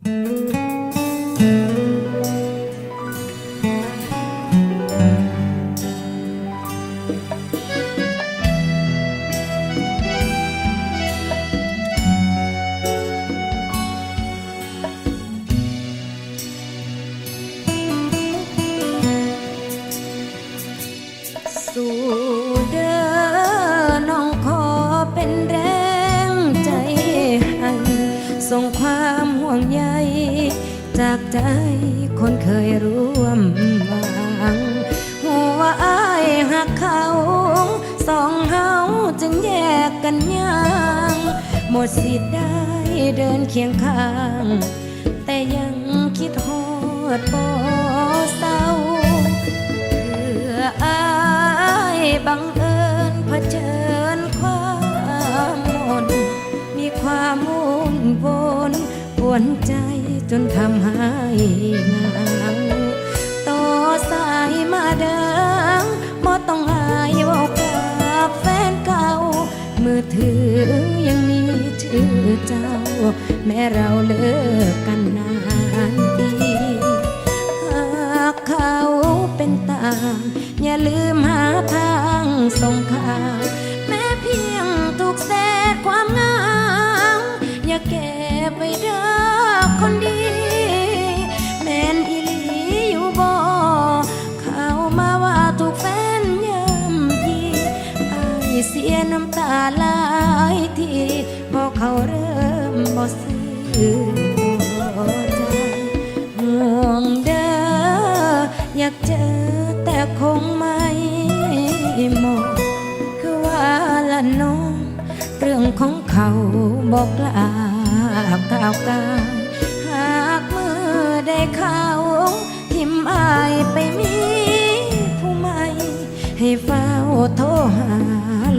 สู่ ส่งความห่วงใย จากใจคนเคยร่วมหวังหัวาอายหักเขาสองเฮาจึงแยกกันยังหมดสิทธิ์ได้เดินเคียงข้าง แต่ยังคิดฮอดบ่เศร้าเพื่ออายบังเอิญ วนใจจนทำให้เหงาต่อสายมาเดิงบ่ต้องอายว่ากับแฟนเก่า มือถือยังมีชื่อเจ้า แม่เราเลิก ยเสียน้ำตาหลายทีพอเขาเริ่มบ่ซื้อใจห่วงเด้ออยากเจอแต่คงไม่หมาะคือว่าละน้องเรื่องของเขาบอกลาวก้าวกายหากมือได้เข้า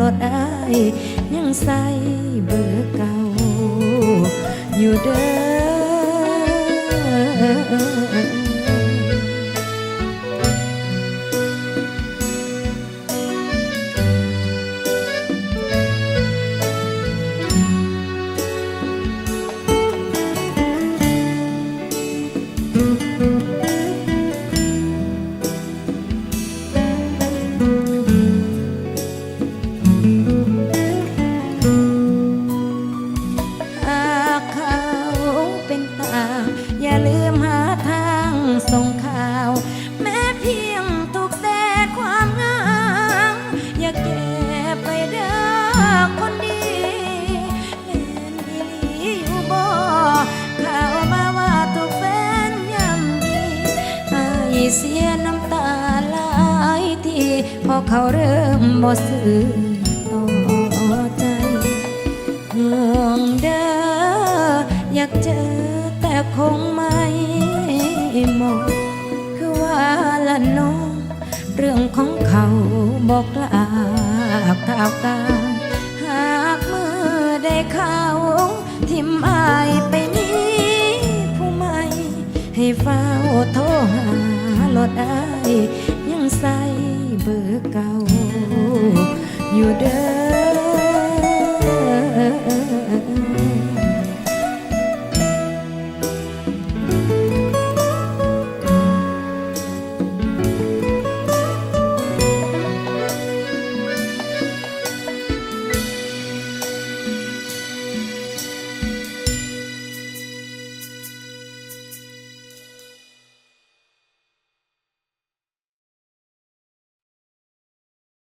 รถอายยังใส่เบอร์เก่า อยู่เด้อ เสียน้ำตาหลายทีพอเขาเริ่มบ่ซื้อต่อใจห่วงเด้ออยากเจอแต่คงไม่เหมาะคือว่าละน้อง เรื่องของเขาบอกลาวกล่าวกาหากมือได้เขาทิมอายไปมีผู้ใหม่ให้เฝ้าโทรหา รถอายยังใส่เบอร์เก่าอยู่เด้อ